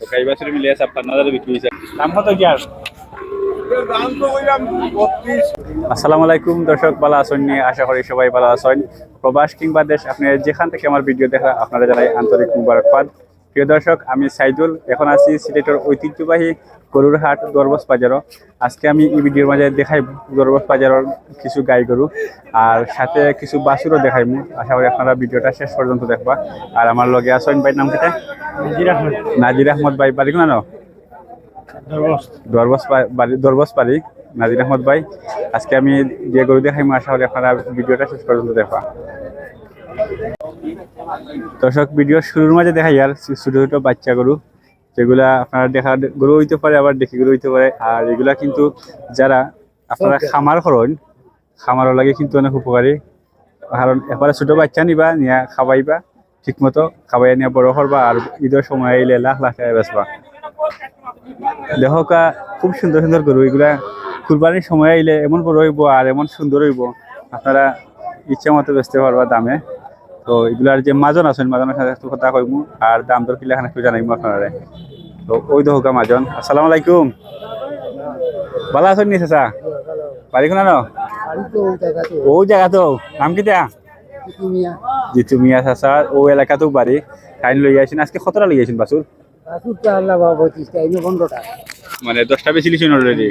তো বছর মিলে আছে বিক্রি হয়েছে। দাম কত কি আর? আসসালামু আলাইকুম দর্শক ভালো আছেন নিয়ে আশা করি সবাই ভালো আছেন। প্রবাস কিংবা দেশ আপনি যেখান থেকে আমার ভিডিও দেখা আপনারা জানাই আন্তরিক মুবারকবাদ। প্রিয় দর্শক আমি সাইদুল। এখন আছি সিলেটের ঐতিহ্যবাহী গরুর হাট দরবস বাজারও। আজকে আমি এই ভিডিওর মাঝে দেখাই দরবস বাজারের কিছু গাই গরু আর সাথে কিছু বাছুরও দেখাইমু। আশা করি আপনারা ভিডিওটা শেষ পর্যন্ত দেখবা। আর আমার লগে আছেন ভাই নাম কেটে? নাজির আহমদ। ভাই বাড়ি কোন দরবস বাড়ি দরবস পারি নাজির আহমদ ভাই আজকে আমি যে গরু দেখাইমু আশা করি আপনারা ভিডিওটা শেষ পর্যন্ত দেখবা। দর্শক ভিডিও শুরুর মাঝে দেখাই আর ছোট ছোট বাচ্চা গরু যেগুলা আপনারা দেখা গরু হইতে পারে আবার দেখি গরু হইতে পারে। আর এগুলা কিন্তু যারা আপনারা খামার করেন খামারও লাগে কিন্তু অনেক উপকারী। কারণ এবারে ছোট বাচ্চা নিবা নিয়া খাওয়াইবা ঠিক মতো খাওয়াই নিয়ে বড় করবা আর ঈদের সময় আইলে লাখ লাখ টাকা বেচবা। দেখো কা খুব সুন্দর সুন্দর গরু এগুলা কুরবানির সময় আইলে এমন বড় হইব আর এমন সুন্দর হইব আপনারা ইচ্ছা মতো বেচতে পারবা দামে। তো এগুলার যে মাজন আছেন মাজনের সাথে একটু কথা কইমু আর দাম দর কিলা একটু জানাইমু আপনারা তো ওই দেখো কা মাজন আসসালামু আলাইকুম। ভালো আছেন নি চাচা? বাড়ি কোনা ন ও জায়গা তো। নাম কিটা জিতু মিয়া চাচা ও এলাকাতেও বাড়ি। কাইন লই আইছেন আজকে কতটা লই আইছেন বাসুর মানে দশটা বেশি লিছেন অলরেডি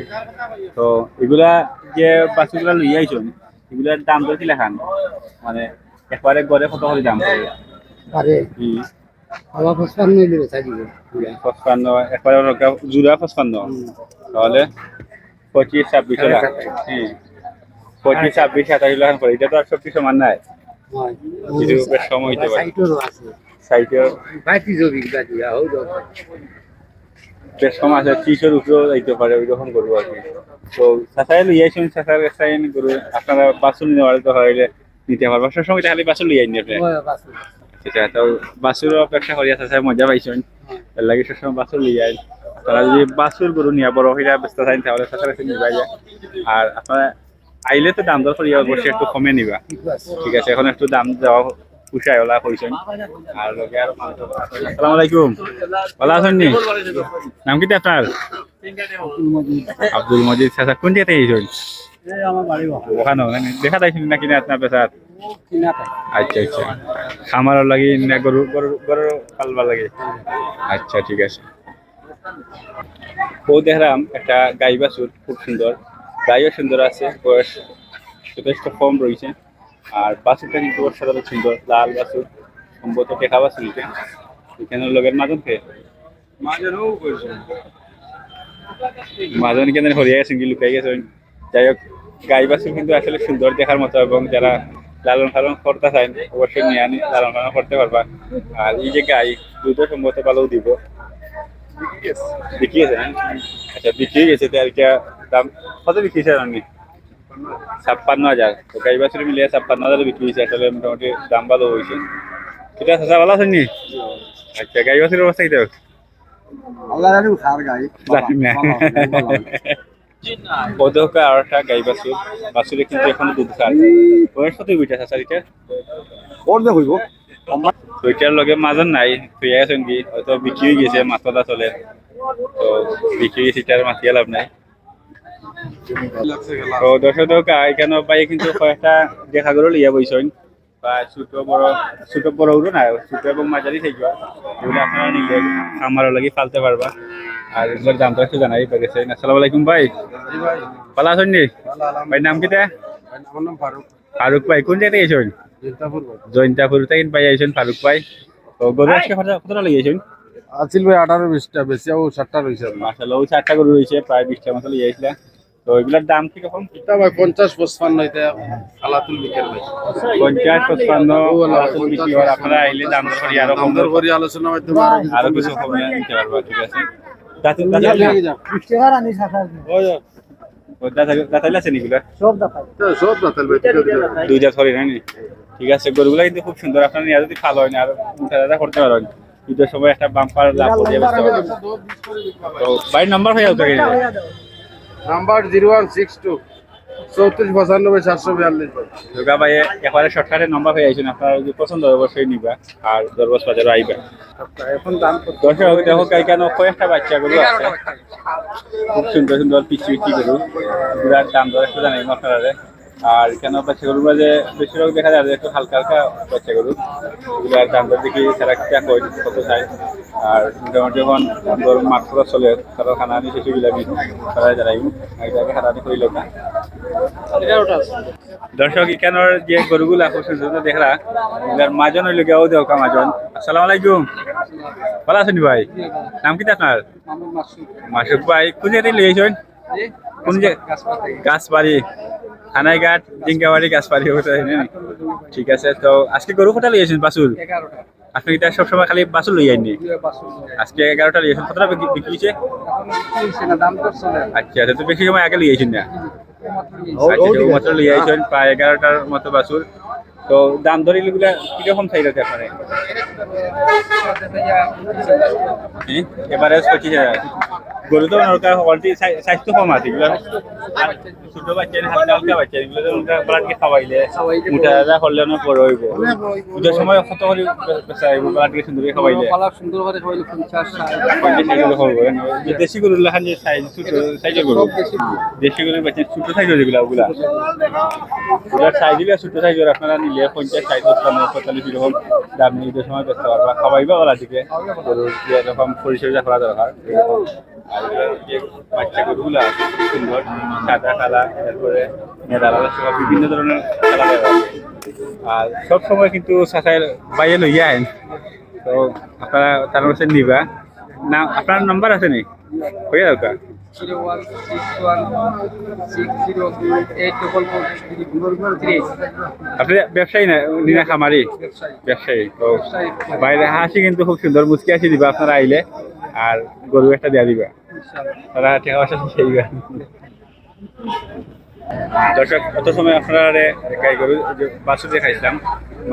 তো এগুলা যে বাসুগুলা লই আইছেন এগুলার দাম দর কিলা খান? মানে একবারে গড়ে কত করে দাম? পড়ে হুম, পঁচপান্ন একবারে ওরকম জুড়া পঁচপান্ন? তাহলে পঁচিশ ছাব্বিশ লাখ পঁচিশ ছাব্বিশ সাতাশ লাখ করে। এটা তো আর সব কিছু মান নাই সময় হইতে পারে। সাইকেল বেশ কম আছে। ত্রিশের উপরেও যাইতে পারে ওই রকম করব আর কি। তো লই আইসুন চাচার কাছে আপনারা বাসুল নেওয়ার তো হইলে নিতে পারব আইনি আপনি সেটা তো বাসুর অপেক্ষা করিয়া চাচাই মজা পাইছেন। এর লাগে সবসময় বাসুর লই আইন। তারা যদি বাসুর গরু নিয়ে বড় হইয়া ব্যস্ত থাকেন তাহলে চাচার কাছে নিবা যায়। আর আপনারা আইলে তো দাম দর করিয়া অবশ্যই একটু কমে নিবা। ঠিক আছে। এখন একটু দাম দেওয়া পুষায় ওলা কইছেন। আর লগে আর আসসালামু আলাইকুম। ভালো আছেন নি? নাম কি আপনার? আব্দুল মজিদ। চাচা কোন জায়গাতে এইছেন ওখানে। দেখা আপনার আচ্ছা আচ্ছা। খামারও লাগি না গরু গরু গরু পালবার লাগে? আচ্ছা ঠিক আছে। দেখলাম একটা গাই বাছুর খুব সুন্দর। গাইও সুন্দর আছে বয়স যথেষ্ট কম রয়েছে। আর বাছুরটা কিন্তু অসাধারণ সুন্দর লাল বাছুর সম্ভবত টেকা বাছুর এখানে লগের মাজন খেয়ে মাজন কেন হরিয়া গেছেন কি লুকাই গেছেন যাই হোক গাই বাছুর কিন্তু আসলে সুন্দর দেখার মতো এবং যারা লালন পালন করতে চান অবশ্যই নিয়ে আনি লালন পালন করতে পারবা। আর এই যে গাই দুধও সম্ভবত ভালোও দিব। বিক্রি গেছে? আচ্ছা বিক্রি গেছে তো আর কি দাম কত বিক্রি হয়েছে আপনি ছাপ্পান্ন হাজার। তো গাই বাছুর মিলিয়ে ছাপ্পান্ন হাজার বিক্রি হয়েছে আসলে মোটামুটি দাম ভালো হয়েছে। আছে চাচা ভালো আছেন নি? আচ্ছা গাই বাছুর অবস্থা কি দেখ জানি না। ওদেরকে আর একটা গাই বাছুর বাছুরে কিন্তু এখনও দুধ বয়স কত বিটা চাচা এটা তো এটার লগে মাজন নাই তুই আছেন কি? হয়তো বিক্রি গেছে মাথাটা চলে। তো বিক্রি গেছে এটার মাতিয়ে লাভ নাই। তো দর্শক এখানে পাই কিন্তু কয়েকটা দেখা গেল লিয়া বইছেন। বা ছোট বড় ছোট বড় হলো না ছোট এবং মাঝারি থাকবে এগুলো আপনারা নিলে খামারও লাগি ফালতে পারবা। আর এগুলোর দামটা একটু জানাই পেরেছে আসসালামু আলাইকুম ভাই। ভালো আছেন নি? ভাই নাম কিটা? ফারুক। ভাই কোন জায়গায় গেছেন জয়ন্তাপুর থেকে পাই আইছেন ফারুক ভাই। তো গরু আজকে কতটা- লেগেছেন আছিল ভাই আঠারো বিশটা বেশি ও সাতটা রয়েছে। মাসাল্লাহ ওই চারটা গরু রয়েছে প্রায় বিশটা মতো লিয়ে তো এগুলোর দাম কীরকম ভাই পঞ্চাশ পঁচপান্ন এটা আলাতুল বিকেল ভাই। পঞ্চাশ পঁচপান্ন। আপনারা আইলে দাম করি আরও কম করে আলোচনার মাধ্যমে আরও কিছু আরও কিছু কমিয়ে নিতে পারব ঠিক আছে। ঠিক আছে গরুগুলা কিন্তু খুব সুন্দর। আপনারা নিয়ে যদি ভালো হয় না আর উঠা করতে পারেন। ঈদের সময় একটা বাম্পার লাভ তো নাম্বার হয়ে যাবে। Number zero one six two চৌত্রিশ পঁচানব্বই চারশো বিয়াল্লিশ দুর্গা ভাই একবারে শর্টকাটে নম্বর হয়ে আইছেন। আপনার যদি পছন্দ অবশ্যই নিবা আর দরবাস বাজারে আইবা আচ্ছা, এখন দাম? দর্শক দেখো কেন কয়েকটা বাচ্চা গুলো আছে। খুব সুন্দর সুন্দর পিচি পিচি গরু। বিরাট দাম দর একটু জানাই আপনারা আর কেন বাচ্চা গরুর মাঝে বেশিরভাগ দেখা যায় একটু হালকা হালকা বাচ্চা গরু। এগুলার দাম দেখি তারা কিটা কই কত চাই আর মোটামুটি যখন দাম দর মাত্র চলে তারা খানা আনি শেষে বিলাবি তারা আগে খানা আনি করিল না। দর্শক এখানোর যে গরুগুলা খুব সুন্দর দেখরা এগুলার মাজন হইলে গিয়াও দেও কা মাজন। আসসালামু আলাইকুম। ভালো আছেন ভাই? নাম কি আপনার? মাসুক ভাই কোন জায়গায় লিয়ে আইছেন কোন জায়গা? গাছবাড়ি থানাইঘাট জিঙ্গাবাড়ি গাছবাড়ি ওটা ঠিক আছে তো আজকে গরু কটা লিয়েছেন বাসুল আপনি কি সবসময় খালি বাসুল লই আইনি আজকে এগারোটা লিয়েছেন কতটা বিক্রি বিক্রি হয়েছে আচ্ছা আচ্ছা তো বেশি সময় আগে লিয়েছেন না আচ্ছা মাত্র লিয়ে আইছেন প্রায় এগারোটার মতো বাসুল তো দাম দর এগুলা কীরকম চাই আছে আপনার এবারে পঁচিশ হাজার গরু তো কোয়ালিটি সাইজ তো কম আছে এগুলো ছোট বাচ্চা হালকা হালকা বাচ্চা এগুলো তো বালাটকে খাওয়াইলে মোটা দাদা করলে না বড় হইব পুজোর সময় কত করে বেচা হইব বালাটকে সুন্দর করে খাওয়াইলে সুন্দর করে খাওয়াইলে পঞ্চাশ যে দেশি গরু যে সাইজ ছোট সাইজের গরু দেশি গরু বাচ্চা ছোট সাইজের যেগুলো ওগুলা ওগুলার সাইজ দিলে ছোট সাইজের আপনারা নিলে পঞ্চাশ ষাট পঞ্চান্ন পঁয়তাল্লিশ এরকম দাম নিয়ে ঈদের সময় ব্যস্ত পারবা খাওয়াইবা ওলা দিকে গরুর এরকম পরিচর্যা করা দরকার। আর যে বাচ্চা গরুগুলা সুন্দর সাদা কালা তারপরে মেদা সব বিভিন্ন ধরনের আর সব সময় কিন্তু সাসাইল বাইরে লইয়া আইন তো আপনারা তার কাছে নিবা। না আপনার নাম্বার আছে নি? হয়ে যাও আপনি ব্যবসায়ী না নিনা খামারি? ব্যবসায়ী। ব্যবসায়ী তো বাইরে হাসি কিন্তু খুব সুন্দর মুচকি হাসি দিবা আপনারা আইলে। আর গরু একটা দেয়া দিবা। তারা টাকা পয়সা সেইবা দর্শক কত সময় আপনারা গাই গরু বাছুর দেখাইছিলাম,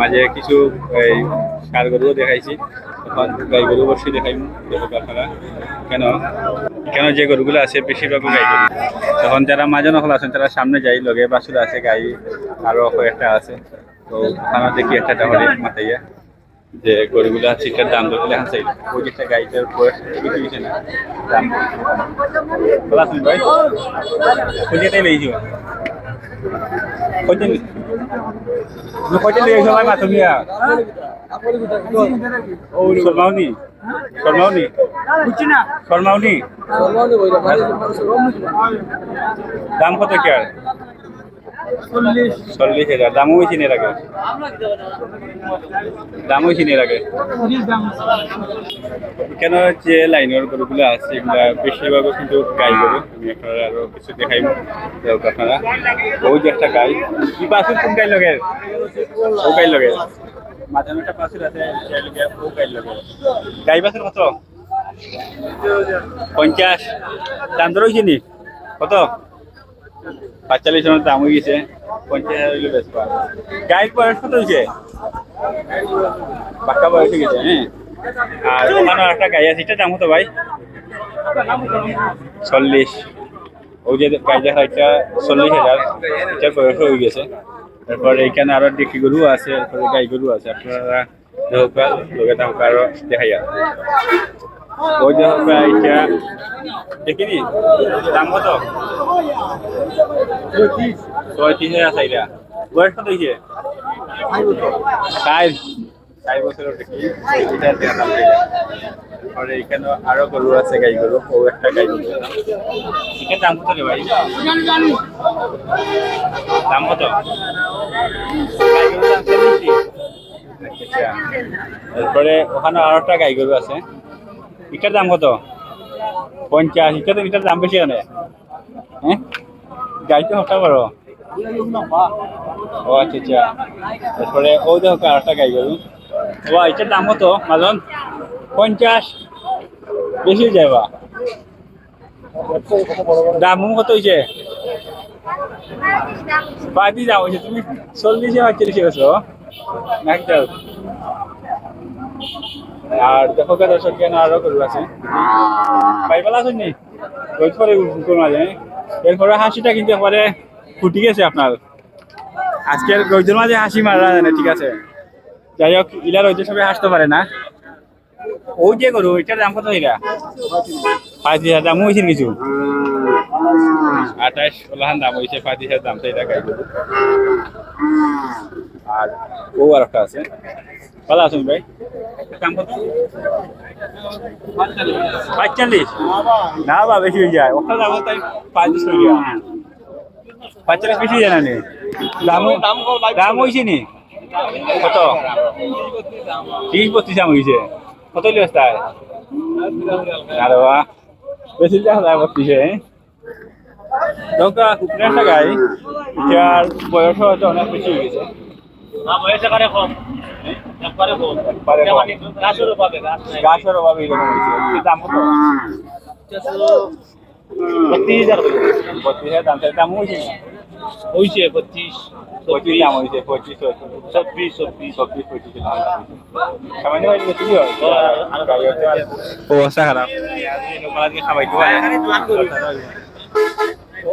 মাঝে কিছু এই সার গরুও দেখাইছি গাই গরু অবশ্যই দেখাই দেখো আপনারা। কেন? কেন যে গরুগুলো আছে বেশিরভাগ গাই গরু। তখন যারা মাঝে নকল আছেন, তারা সামনে যাই, লগে বাছুর আছে, গাই, আরও কয়েকটা আছে। তো ওখানে দেখি একটা তাহলে মাথাইয়া যে গরুগুলো আছে এটার দাম দর লেখা চাই একটা গাইটার বয়স হয়েছে না। দাম ভালো আছেন ভাই? কোনটাই লইছো কোনটা কোনটা লইছো। ভাই, মাথা মিয়া শর্মাওনি শর্মাওনি বুঝছি না শর্মাওনি দাম কত কি আর চল্লিশ। হাজার। দামও হয়েছে এর আগে। দাম হয়েছে কেন যে লাইনের গরুগুলো আছে, এগুলা বেশিরভাগ কিন্তু গাই গরু আমি আপনারা আরও কিছু দেখাই। দেখ আপনারা। ওই যে একটা গাই কি পাশুর কোন গাই লগে ও গাই লগে মাঝে একটা পাশুর আছে ও গাই লগে গাই পাশুর কত? পঞ্চাশ। দাম ধরে নি? কত? পাঁচচল্লিশ জনের দাম হয়ে গেছে, পঞ্চাশ হাজার হইলে বেশ পাওয়া গাইড বয়স কত হয়েছে? পাক্কা বয়স হয়ে গেছে হ্যাঁ। আর ওখানে একটা গাই আছে, এটার দাম কত ভাই? চল্লিশ। ওই যে গাই দেখা এটা চল্লিশ হাজার। এটার বয়স হয়ে গেছে। তারপর এইখানে আরও দেখি গরু আছে, তারপরে গাই গরু আছে, আপনারা দেখা যায় ওই যে এটা দেখিনি দাম কত? পঁয়ত্রিশ হাজার চাইরা। বয়স কত হয়েছে আর গরু আছে, গাই গরু। ও একটা গাই গরু। এটার দাম কত রে ভাই? দাম কত? চল্লিশ আচ্ছা। তারপরে ওখানে আরও একটা গাই গরু আছে। এটার দাম কত? পঞ্চাশ। এটা তো এটার দাম বেশি আনে হ্যাঁ? গাই তো হটা বড় ও আচ্ছা আচ্ছা। তারপরে ও দেখো আরেকটা গাই গরু। ও এটার দাম কত মাজন পঞ্চাশ। বেশি যায় বা? দাম কত হয়েছে? বাদি দাম হয়েছে। তুমি চল্লিশে পঁয়ত্রিশে গেছো? যাও আর দেখো কে দর্শক কেন আরও গরু আছে। পাইপাল আছেন নি? ওই পরে কোন মাঝে এরপরে হাসিটা কিন্তু একবারে ফুটি গেছে আপনার। আজকের রোজের মাঝে হাসি মারা যায় না, ঠিক আছে? যাই হোক, ইলা রোজের সবাই হাসতে পারে না। ওই যে গরু, এটার দাম কত হইলা? পঁয়ত্রিশ হাজার, দাম হয়েছে কিছু? আঠাশ ওলাহান দাম হয়েছে পঁয়ত্রিশ হাজার দাম সেই টাকায় আর ও আর একটা আছে। ভালো আছেন ভাই? দাম পাঁচচল্লিশ? না বা, বেশি হয়ে যায়। ওখানে দাম তাই পঁয়ত্রিশ হয়ে যায় পাঁচচল্লিশ বেশি যায় না দাম দাম হয়েছে নি? কত? তিরিশ বত্রিশ দাম হয়েছে। কত লিবাস্তায় আরে বাহ বেশি যায় বত্রিশে দোকা কুকুরের একটা গাই। এটার বয়স হয়তো অনেক বেশি হয়ে গেছে। গাছের অভাবে দাম কত? বত্রিশ হাজার বত্রিশ হাজার দাম। দাম হয়েছে হয়েছে পঁচিশ পঁচিশ দাম হয়েছে পঁচিশ চব্বিশ চব্বিশ চব্বিশ পঁচিশ সামান্য হয়ে কি অবস্থা খারাপ।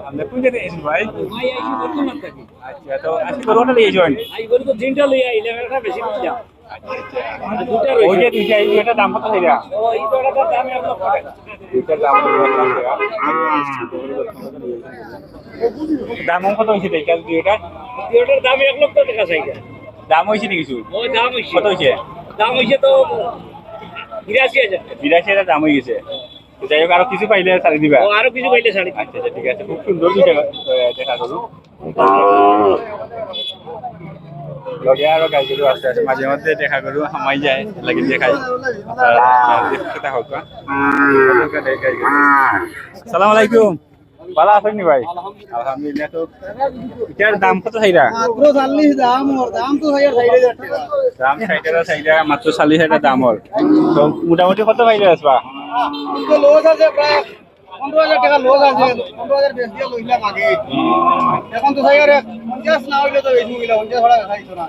আলহামদুলিল্লাহ কোন জায়গায় এসেছেন ভাই? আচ্ছা তো আজকে গরু লিয়ে জয়েন ওই যে দুইটা এই দুইটার দাম কত হইরা দুইটার দাম এক টাকা। দাম কত হয়েছে দাম হয়েছে নি কিছু? কত হয়েছে বিরাশি হাজার। দাম হয়ে গেছে। তো যাই হোক আরও কিছু পাইলে ছাড়ি দিবা। আরও কিছু পাইলে শাড়ি আচ্ছা আচ্ছা ঠিক আছে খুব সুন্দর দুইটা দেখা করু লগে আরও গাইগুলো আছে আছে মাঝে মধ্যে দেখা করু হামাই যায় লাগি দেখাই। আর দেখতে সালাম আলাইকুম। ভালো আছেন নি ভাই? আলহামদুলিল্লাহ তো এটার দাম কত চাইরা মাত্র চাল্লিশ দাম ওর দাম তো দাম মাত্র হাজার দাম ওর। তো মোটামুটি কত পাইলে আসবা তো লস আছে প্রায় পনেরো হাজার টাকা লস আছে। পনেরো হাজার বেশ দিয়ে লইলাম আগে। এখন তো হাজার পঞ্চাশ না হইলে তো বেশি হইলে পঞ্চাশ ভাড়া খাইছো না।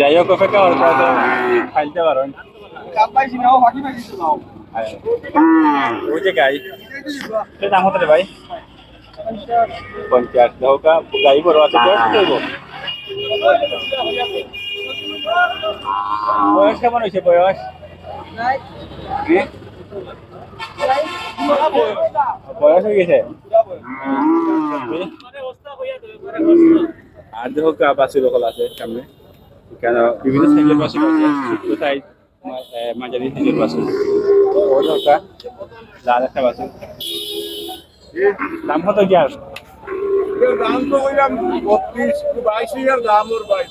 যাই হোক অপেক্ষা করব তো খাইতে পারেন কাপ পাইছি নাও ফাঁকি পাইছি তো ওই যে গাই। দাম হতে ভাই? পঞ্চাশ। গাই বড় আছে বয়স কেমন হয়েছে বয়স? বয়স হয়ে গেছে? আর দেখো আছে সামনে। কেন? বিভিন্ন সাইজের আছে ছোট সাইজ মাঝারি সাইজের ও লাল একটা বাছুর দাম কত কি আর? দাম তো হইলাম বত্রিশ বাইশ হাজার দাম ওর বাইশ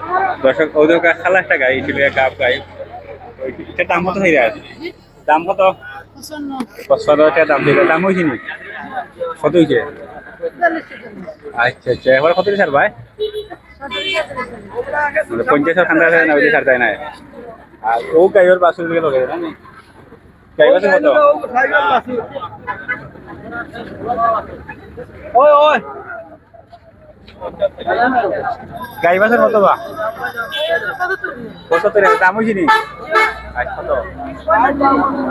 দর্শক ওদের খালা একটা গাই ছিল কাপ গাই ওই- দাম কত হয়ে যায় দাম কত পঁচপান্ন টাকা দাম ছিল দাম হয়েছে নি কত হয়েছে আচ্ছা আচ্ছা এবার কত স্যার ভাই মানে পঞ্চাশের খান্দা আছে না ওই ছাড় যায় না আর ও গাইয়ের বাসুর দিকে লগে কত ওই ওই গাই বাসুর কত বা? পঁচাত্তর দাম হয়েছে নি? কত?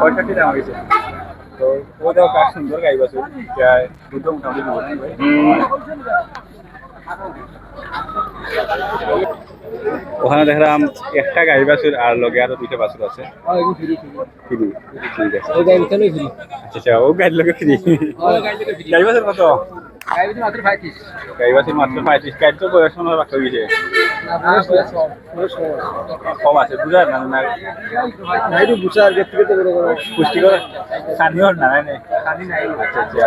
পঁয়ষট্টি দাম হয়েছে। তো ও দেখো কার সুন্দর গাই বাসুর প্রায় মোটামুটি? ওখানে দেখলাম একটা গাই বাছুর আর লগে আরও দুইটা বাছুর আছে। ফ্রি। ঠিক আছে। আচ্ছা আচ্ছা ও গাইড লগে ফ্রি। গাই বাছুর কত? গাই বাছুর মাত্র পঁয়ত্রিশ গাড়ি তো বয়স মনে কম আছে বুঝার না না পুষ্টিকর স্থানীয় না নাই নাই? আচ্ছা আচ্ছা।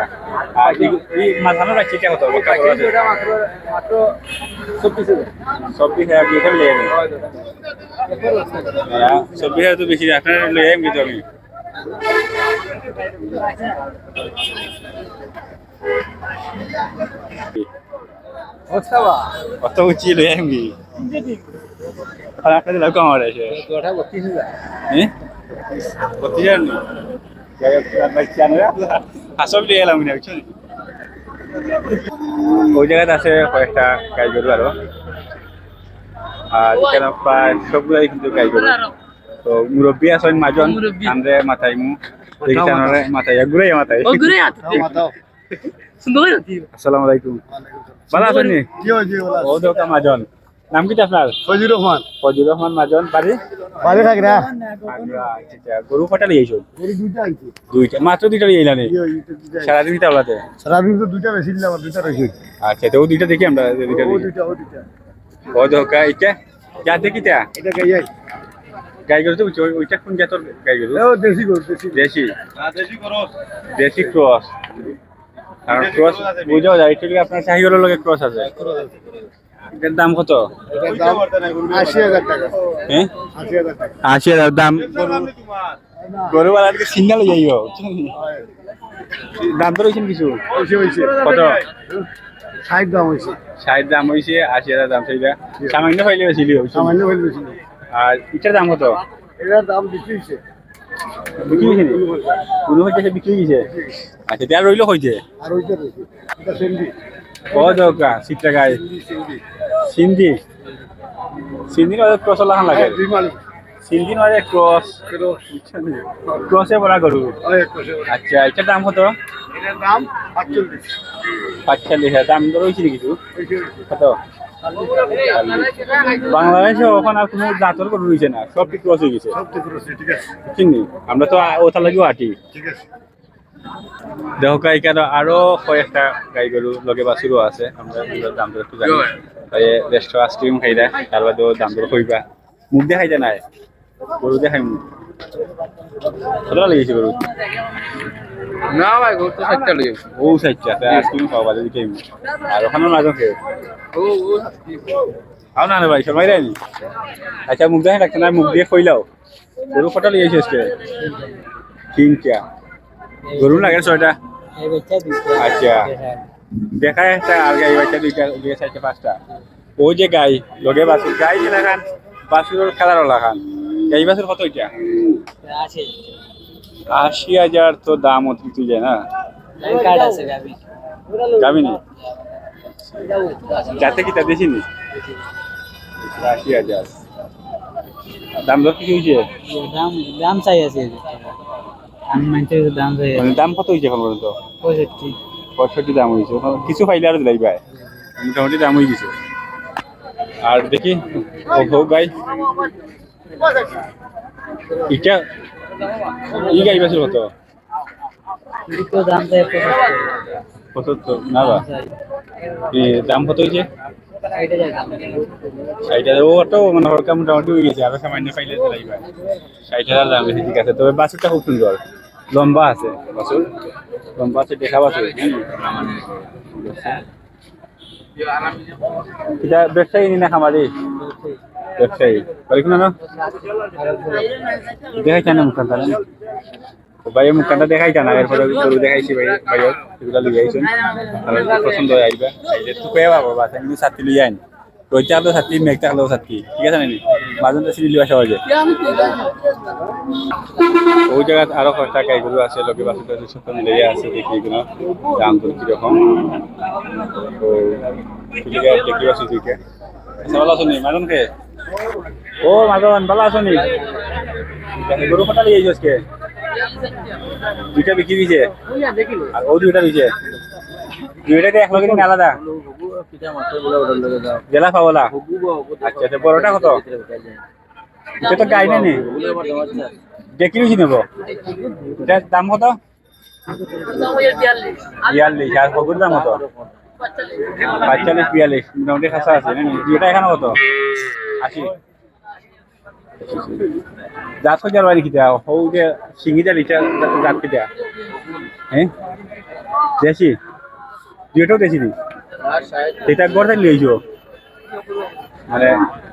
আর এই- এই মাঝানো রাখছি এটা কত বড় আছে? চব্বিশ হাজার দিয়ে এখানে লেগে চব্বিশ হাজার তো বেশি আপনার লেগে যাবেন কিন্তু আমি। কত উঁচি লেগে যাবেন কি আর আপনাদের লাভ কম আছে হ্যাঁ বত্রিশ হাজার নেই যাই হোক, আপনার চ্যানেলে আসল দিয়ে এলাম না বুঝছেন ওই জায়গাতে আছে কয়েকটা গাই গরু আরও আর এখানে প্রায় সবগুলাই কিন্তু গাই গরু তো মুরব্বী আছেন মাজন আমরা মাথায় মু দেখি চ্যানেলে মাথায় ঘুরে মাথায় ও ঘুরে আসছে সুন্দর আসসালামু আলাইকুম। ভালো আছেন নি? কি হয়েছে ওলা ও দোকা মাজন। নাম কি আপনার ফজির রহমান রহমান মাজন বাড়ি বাড়ি থাক আচ্ছা। গরু কটা লিয়েছো গরু দুইটা আনছি দুইটা মাত্র দুইটা লিয়ে এলানে সারাদিন তাওলাতে সারাদিন তো দুইটা বেশি দিলাম দুইটা রয়েছে আচ্ছা তো ও দুইটা দেখি আমরা দুইটা ও দেখি দুইটা ও দুইটা। ও দোকা এটা যা দেখি তা এটা গাইয়াই গাই গরু তো ওইটা কোন জাতর গাই গরু ও দেশি গরু। দেশি? দেশি দেশি ক্রস। কারণ ক্রস বুঝাও যায় এটা আপনার শাহিওয়ালের লগে ক্রস আছে। এটার দাম কত? আশি হাজার টাকা। হ্যাঁ আশি হাজার দাম। গরুওয়ালাকে সিঙ্গেল হয়ে যাইব। দাম তো রয়েছেন কিছু? কত? ষাট দাম হয়েছে। ষাট দাম হয়েছে আশি হাজার দাম সেইটা সামান্য পাইলে বেশি সামান্য হইলে বেশি। আর এটার দাম কত? এটার দাম বিক্রি হয়েছে বিক্রি হয়েছে কোনো হয়েছে বিক্রি হয়েছে আচ্ছা তার রইল হয়েছে আর ওইটা রয়েছে এটা সেন্ডি ও দোকা সিটটা গায়ে। সিন্ধি সিন্ধি। নয় ক্রস লাগান লাগে। সিন্ধি নয় ক্রস। ক্রসে। বলা গরু। আচ্ছা এটার দাম কত? এটার দাম পাঁচচল্লিশ। হাজার। দাম রয়েছে কিছু? হয়েছে কত? বাংলাদেশে ওখানে আর কোনো জাতর গরু রয়েছে না সব কি ক্রস হয়ে গেছে ঠিক চিনি আমরা তো ওটা লাগিও আটি ঠিক আছে। দেখো এখানে আরও কয়েকটা গাই গরু লগে বাছুরও আছে আমরা দাম দর একটু জানি। তাই রেস্ট আইসক্রিম খাই দেয় তার বাদেও দাম দর কইবা। মুখ দেখাই যায় নাই গরু দেখাই মুখ কত লেগেছে গরু না ভাই গরু তো লইব ও সাইডটা তাই আইসক্রিম খাওয়া বাজে দিকে আর খেয়ে ও ও। আও না ভাই সবাই আচ্ছা মুখ রাখতে না মুখ দিয়ে গরু কটা লেগেছে আজকে? তিনটা। গরু লাগে ছয়টা? আচ্ছা। দেখা একটা আর গাই বাচ্চা দুইটা দুইটা চারটা পাঁচটা। ও যে গাই লগে বাছুর। গাই লাগান বাছুরের খেলার লাগান গাই বাছুর কত এটা? আশি। হাজার তো দাম অতিরিক্ত যায় না? যাবি নি যাতে কি তা বেশি নি আশি হাজার। দাম দর কি হয়েছে? দাম দাম চাই আছে। আমি মানতে দাম চাই মানে দাম কত হয়েছে এখন পর্যন্ত? পঁয়ষট্টি। পঁয়ষট্টি দাম হয়েছে। কিছু পাইলে আর দিলাই ভাই। মোটামুটি দাম হয়ে গেছে। আর দেখি। ও গাই ইটা ই গাই বেশি কত পঁচাত্তর, না বা। দাম কত হয়েছে? ষাট হাজার। ওটাও মানে হরকা মোটামুটি হয়ে গেছে আরও সামান্য পাইলে ভাই ষাট হাজার বেশি, ঠিক আছে। তবে বাছুরটা খুব সুন্দর। লম্বা আছে বাছুর লম্বা আছে, দেখা বাছুর এটা ব্যবসায়ী না খামারি? ব্যবসায়ী। বাড়ি না দেখাইছে না? মুখান তাহলে ভাই মুখানটা দেখাইছে না? এরপরে গরু দেখাইছি ভাই ভাই এগুলো লিয়ে আইছেন। পছন্দ হয়ে, আইবা। আইলে তো পেয়ে পাবো বাস এমনি সাথী লিয়ে আইন। রইতে হলেও সাথী মেঘটা হলেও সাথী ঠিক আছে নাকি মাঝে চিনি লিবা সহজে ওই জায়গাত আরও কয়েকটা গাই গরু আছে, লগে বাসে টাসে সব মিলে আছে, দেখি এগুলো দাম দর কীরকম। তো ঠিক আছে দেখি আছি দুইটা আচ্ছা ভালো আছো নি মাজন কে ও মাজন ভালো আছো নি? গরু কটা লিয়ে আজকে? দুইটা বিক্রি দিছে আর ও দুইটা দিছে দুইটাকে এক লগে আলাদা? জেলা পাবলা আচ্ছা তো বড়টা কত? এটা তো গাই নেই দেখি নিছি নেব? দাম কত? বিয়াল্লিশ। আর হগুর দাম কত? পাঁচচল্লিশ বিয়াল্লিশ মোটামুটি খাসা আছে, নাকি? এখানে কত? আশি। জাত কই যার বাড়ি খিতা হৌ যে সিঙ্গিটা লিটা জাত খিতা হ্যাঁ দেশি? দুইটাও দেশি নি? সেটা গড়তে লিয়েছো মানে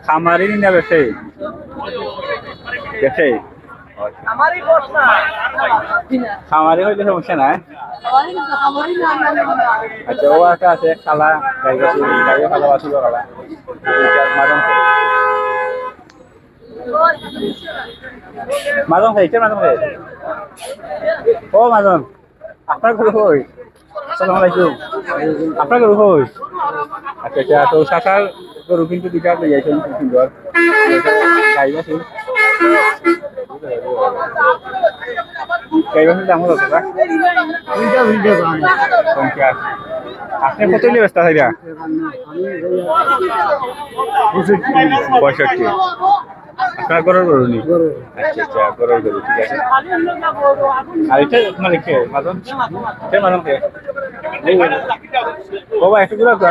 খামারি না ব্যবসায়ী ব্যবসায়ী খামারি হইলে সমস্যা নাই। আচ্ছা ও একটা আছে খালা গাই গাই খালা বাছুর খালা মাজং খাই মাজং খাই মাজং খাই ও মাজং আপনার গরু হই আসসালামু আলাইকুম। আপনার গরু হই আচ্ছা আচ্ছা তো শাখার গরু কিন্তু দুইটা লই আইছেন খুব সুন্দর। গাই বাছুর গাই বাছুর দাম আপনি কত নিয়ে ব্যস্ত পঁয়ষট্টি। আপনার গরুর গরু নি আচ্ছা আচ্ছা গরুর গরু ঠিক আছে। আর এটা মানে কে? মাজন কে মাজন কে? বাবা একটু দূরে আসবা।